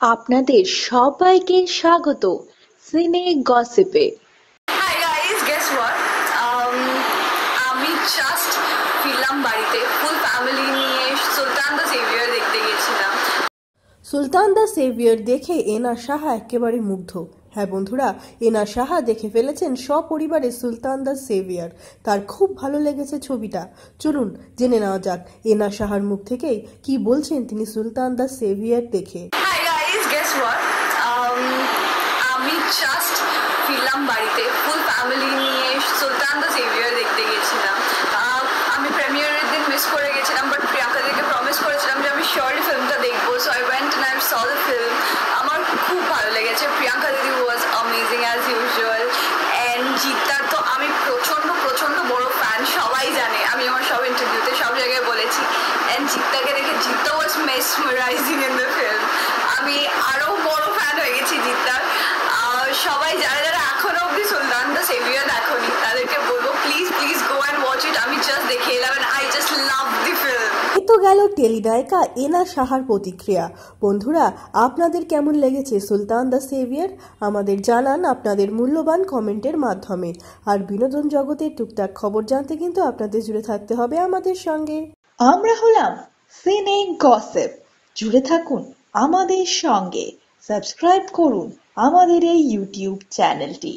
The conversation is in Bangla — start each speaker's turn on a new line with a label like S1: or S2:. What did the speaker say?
S1: আপনাদের সবাইকে স্বাগত সিনে গসিপে।
S2: Hi guys guess what Um, আমি জাস্ট ফিরলাম বাড়িতে ফুল ফ্যামিলি নিয়ে সুলতান দ্য সেভিয়ার দেখতে গেছিলাম
S3: সুলতান দ্য সেভিয়ার দেখে এনা সাহা একেবারে মুগ্ধ। হ্যাঁ বন্ধুরা এনা সাহা দেখে ফেলেছেন সপরিবারে সুলতান দ্য সেভিয়ার তার খুব ভালো লেগেছে ছবিটা। চলুন জেনে নেওয়া যাক এনা সাহার মুখ থেকেই কি বলছেন তিনি সুলতান দ্য সেভিয়ার দেখে।
S2: Hi guys guess what Um, আমি জাস্ট ফিরলাম বাড়িতে। ফুল ফ্যামিলি নিয়ে সুলতান দ্য সেভিয়ার দেখতে গেছিলাম আমি প্রেমিয়ারের দিন মিস করে গেছিলাম বাট প্রিয়াঙ্কা দিকে প্রমিস করেছিলাম যে আমি শিওরলি ফিল্মটা দেখব। So I went I saw the film আমার খুব ভালো লেগেছে। প্রিয়াঙ্কা দিদি was amazing as usual and জিতার তো আমি প্রচণ্ড প্রচণ্ড বড় ফ্যান সবাই জানে। আমি আমার সব ইন্টারভিউতে সব জায়গায় বলেছি। অ্যান্ড জিত্তাকে দেখে জিতা was mesmerising in the film আমি আরও বড় ফ্যান হয়ে গেছি জিত্তার আহ, সবাই যারা যারা এখনও অব্দি সুলতান দ্য সেভিয়ার দেখোনি তাদেরকে বলব please please go and watch it আমি জাস্ট দেখে এলাম I just love the film
S3: তো গেল টেলিনায়িকা এনা সাহার প্রতিক্রিয়া। বন্ধুরা আপনাদের কেমন লেগেছে সুলতান দ্য সেভিয়ার? আমাদের জানান আপনাদের মূল্যবান কমেন্টের মাধ্যমে। আর বিনোদন জগতের টুকটাক খবর জানতে কিন্তু আপনাদের জুড়ে থাকতে হবে আমাদের সঙ্গে।
S1: আমরা হলাম সিনে গসিপ। জুড়ে থাকুন আমাদের সঙ্গে। সাবস্ক্রাইব করুন আমাদের এই ইউটিউব চ্যানেলটি।